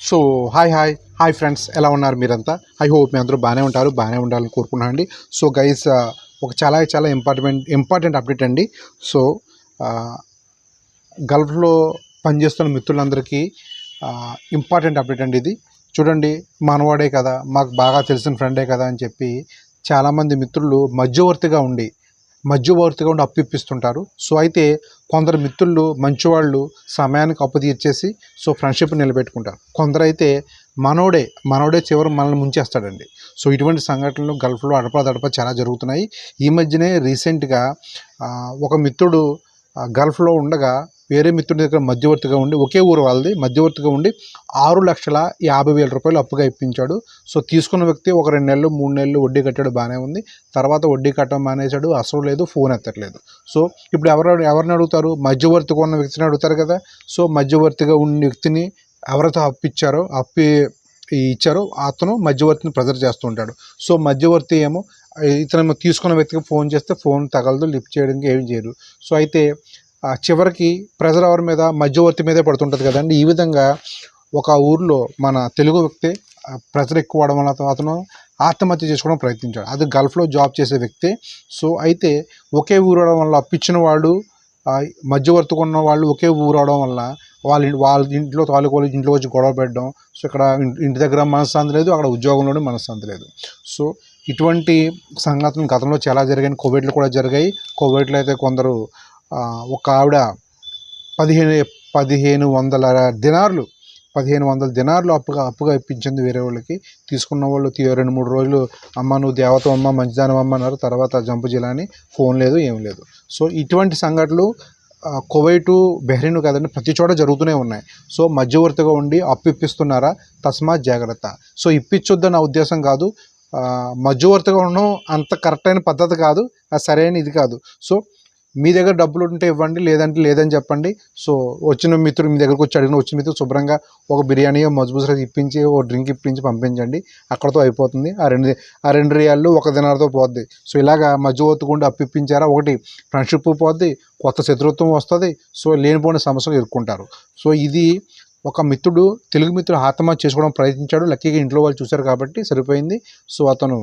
So hi hi. Hi friends. ఎలా ఉన్నారు మీరంతా? ఐ హోప్ మీ అందరూ బాగానే ఉంటారు బాగానే ఉండాలని కోరుకున్నాను అండి సో గైస్ ఒక చాలా చాలా ఇంపార్టెంట్ ఇంపార్టెంట్ అప్డేట్ అండి. సో గల్ఫ్లో పనిచేస్తున్న మిత్రులందరికీ ఇంపార్టెంట్ అప్డేట్ అండి ఇది. చూడండి మనవాడే కదా మాకు బాగా తెలిసిన ఫ్రెండే కదా అని చెప్పి చాలామంది మిత్రులు మధ్యవర్తిగా ఉండి మధ్యవర్తిగా ఉండి అప్పు ఇప్పిస్తుంటారు సో అయితే కొందరు మిత్రులు మంచివాళ్ళు సమయానికి అప్పు తీర్చేసి సో ఫ్రెండ్షిప్ నిలబెట్టుకుంటారు. కొందరైతే మనోడే మనోడే చివరి మనల్ని ముంచేస్తాడండి. సో ఇటువంటి సంఘటనలు గల్ఫ్లో అడపదడప చాలా జరుగుతున్నాయి. ఈ మధ్యనే రీసెంట్గా ఒక మిత్రుడు గల్ఫ్లో ఉండగా వేరే మిత్రుడి దగ్గర మధ్యవర్తిగా ఉండి ఒకే ఊరు వాళ్ళది మధ్యవర్తిగా ఉండి ఆరు లక్షల యాభై వేల రూపాయలు అప్పుగా ఇప్పించాడు. సో తీసుకున్న వ్యక్తి ఒక రెండు నెలలు మూడు నెలలు వడ్డీ కట్టాడు బాగానే ఉంది. తర్వాత వడ్డీ కట్టడం మానేశాడు అసలు లేదు ఫోన్ ఎత్తట్లేదు. సో ఇప్పుడు ఎవరు ఎవరిని అడుగుతారు? మధ్యవర్తిగా ఉన్న వ్యక్తిని అడుగుతారు కదా. సో మధ్యవర్తిగా ఉన్న వ్యక్తిని ఎవరైతే అప్పు ఇచ్చారో అప్పు ఇచ్చారో అతను మధ్యవర్తిని ప్రెజర్ చేస్తూ ఉంటాడు. సో మధ్యవర్తి ఏమో ఇతను తీసుకున్న వ్యక్తికి ఫోన్ చేస్తే ఫోన్ తగలదు లిఫ్ట్ చేయడానికి ఏమి చేయరు సో అయితే చివరికి ప్రెజర్ ఎవరి మీద మధ్యవర్తి మీదే పడుతుంటుంది కదండి. ఈ విధంగా ఒక ఊర్లో మన తెలుగు వ్యక్తి ప్రెజర్ ఎక్కువ అవడం వల్ల అతను- అతను ఆత్మహత్య చేసుకోవడం ప్రయత్నించాడు. అది గల్ఫ్లో జాబ్ చేసే వ్యక్తి. సో అయితే ఒకే ఊరు అవడం వల్ల అప్పించిన వాళ్ళు మధ్యవర్తిగా ఉన్న వాళ్ళు ఒకే ఊరు అవడం వల్ల వాళ్ళ వాళ్ళ ఇంట్లో తాలూకు వాళ్ళ ఇంట్లో వచ్చి గొడవ పెట్టడం సో ఇక్కడ ఇంటి దగ్గర మనశ్శాంతి లేదు అక్కడ ఉద్యోగంలోనే మనశ్శాంతి లేదు. సో ఇటువంటి సంఘటనలు గతంలో చాలా జరిగాయి. కోవిడ్లో కూడా జరిగాయి. కోవిడ్లో అయితే కొందరు ఒక ఆవిడ పదిహేను పదిహేను వందల దినార్లు పదిహేను వందల దినార్లు అప్పుగా అప్పుగా ఇప్పించింది వేరే వాళ్ళకి. తీసుకున్న వాళ్ళు రెండు మూడు రోజులు అమ్మ నువ్వు దేవత అమ్మ మంచిదానం అమ్మ అన్నారు. తర్వాత జంపు జిల్లాని ఫోన్ లేదు ఏం లేదు. సో ఇటువంటి సంఘటనలు కువైటు బెహ్రీన్ కదండి ప్రతి చోట జరుగుతూనే ఉన్నాయి. సో మధ్యవర్తిగా ఉండి అప్పు ఇప్పిస్తున్నారా? తస్మాత్ జాగ్రత్త. సో ఇప్పించొద్దు నా ఉద్దేశం కాదు. మధ్యవర్తిగా ఉండడం అంత కరెక్ట్ అయిన పద్ధతి కాదు. అది సరైన ఇది కాదు. సో మీ దగ్గర డబ్బులు ఉంటే ఇవ్వండి లేదంటే లేదని చెప్పండి. సో వచ్చిన మిత్రుడు మీ దగ్గరకు వచ్చి అడిగిన వచ్చిన మిత్రుడు శుభ్రంగా ఒక బిర్యానీ మజ్బూస్ రైస్ ఇప్పించి ఓ డ్రింక్ ఇప్పించి పంపించండి. అక్కడతో అయిపోతుంది. ఆ రెండు ఆ రెండు రియాళ్ళు ఒక దినాలతో పోద్ది. సో ఇలాగా మధ్య అప్పు అప్పిప్పించారా ఒకటి ఫ్రెండ్షిప్ పోద్ది కొత్త శత్రుత్వం వస్తుంది సో లేనిపోయిన సమస్యలు ఎదుర్కొంటారు. సో ఇది ఒక మిత్రుడు తెలుగు మిత్రుడు ఆత్మహత్య చేసుకోవడం ప్రయత్నించాడు. లక్కీగా ఇంట్లో వాళ్ళు చూశారు కాబట్టి సరిపోయింది. సో అతను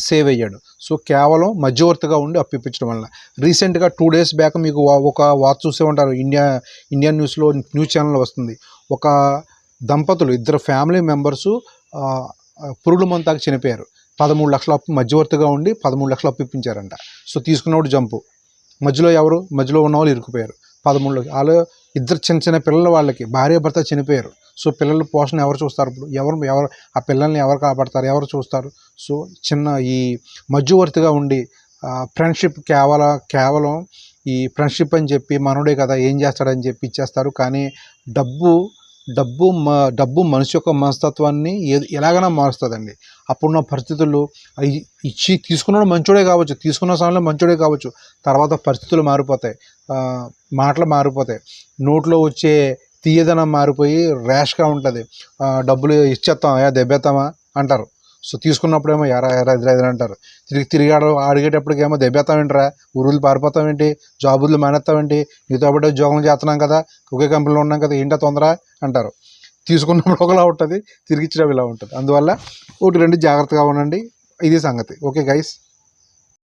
సేవ్ అయ్యాడు సో కేవలం మధ్యవర్తిగా ఉండి అప్పు వలన. రీసెంట్గా టూ డేస్ బ్యాక్ మీకు వా- ఒక వార్త చూసే ఉంటారు. ఇండియా ఇండియన్ న్యూస్లో న్యూస్ ఛానల్ వస్తుంది. ఒక దంపతులు ఇద్దరు ఫ్యామిలీ మెంబర్సు పురుగుల మంతాకి చనిపోయారు. పదమూడు లక్షల అప్పు మధ్యవర్తిగా ఉండి పదమూడు లక్షలు అప్పు ఇప్పించారంట సో తీసుకున్నవాడు జంపు. మధ్యలో ఎవరు? మధ్యలో ఉన్న వాళ్ళు ఇరుక్కుపోయారు. పదమూడు వాళ్ళు ఇద్దరు చిన్న చిన్న పిల్లల వాళ్ళకి భార్య భర్త చనిపోయారు. సో పిల్లల పోషణ ఎవరు చూస్తారు? ఇప్పుడు ఎవరు ఎవరు ఆ పిల్లల్ని ఎవరు కాపాడతారు? ఎవరు చూస్తారు? సో చిన్న ఈ మధ్యవర్తిగా ఉండి ఫ్రెండ్షిప్ కేవలం కేవలం ఈ ఫ్రెండ్షిప్ అని చెప్పి మనోడే కదా ఏం చేస్తాడని చెప్పి ఇచ్చేస్తారు. కానీ డబ్బు డబ్బు మ డబ్బు మనిషి యొక్క మనస్తత్వాన్ని ఏ ఎలాగైనా మారుస్తుందండి. అప్పుడున్న పరిస్థితులు ఇచ్చి తీసుకున్నాడు మంచోడే కావచ్చు తీసుకున్న సమయంలో మంచోడే కావచ్చు తర్వాత పరిస్థితులు మారిపోతాయి. మాటలు మారిపోతాయి. నోట్లో వచ్చే తీయదనం మారిపోయి ర్యాష్గా ఉంటుంది. డబ్బులు ఇచ్చేస్తాం యా దెబ్బేస్తామా అంటారు. సో తీసుకున్నప్పుడేమో ఎరా ఎరా ఎదురు అంటారు. తిరిగి తిరిగి ఆడ అడిగేటప్పటికేమో దెబ్బేస్తామేంట్రా ఊరులు పారిపోతామేంటి జాబులు మానేస్తామేంటి నీతో పాటు ఉద్యోగం చేస్తున్నాం కదా ఒకే కంపెనీలో ఉన్నాం కదా ఏంటో తొందర? అంటారు. తీసుకున్నప్పుడు ఒకలా ఉంటుంది తిరిగి ఇలా ఉంటుంది. అందువల్ల ఒకటి రెండు జాగ్రత్తగా ఉండండి. ఇది సంగతి. Okay guys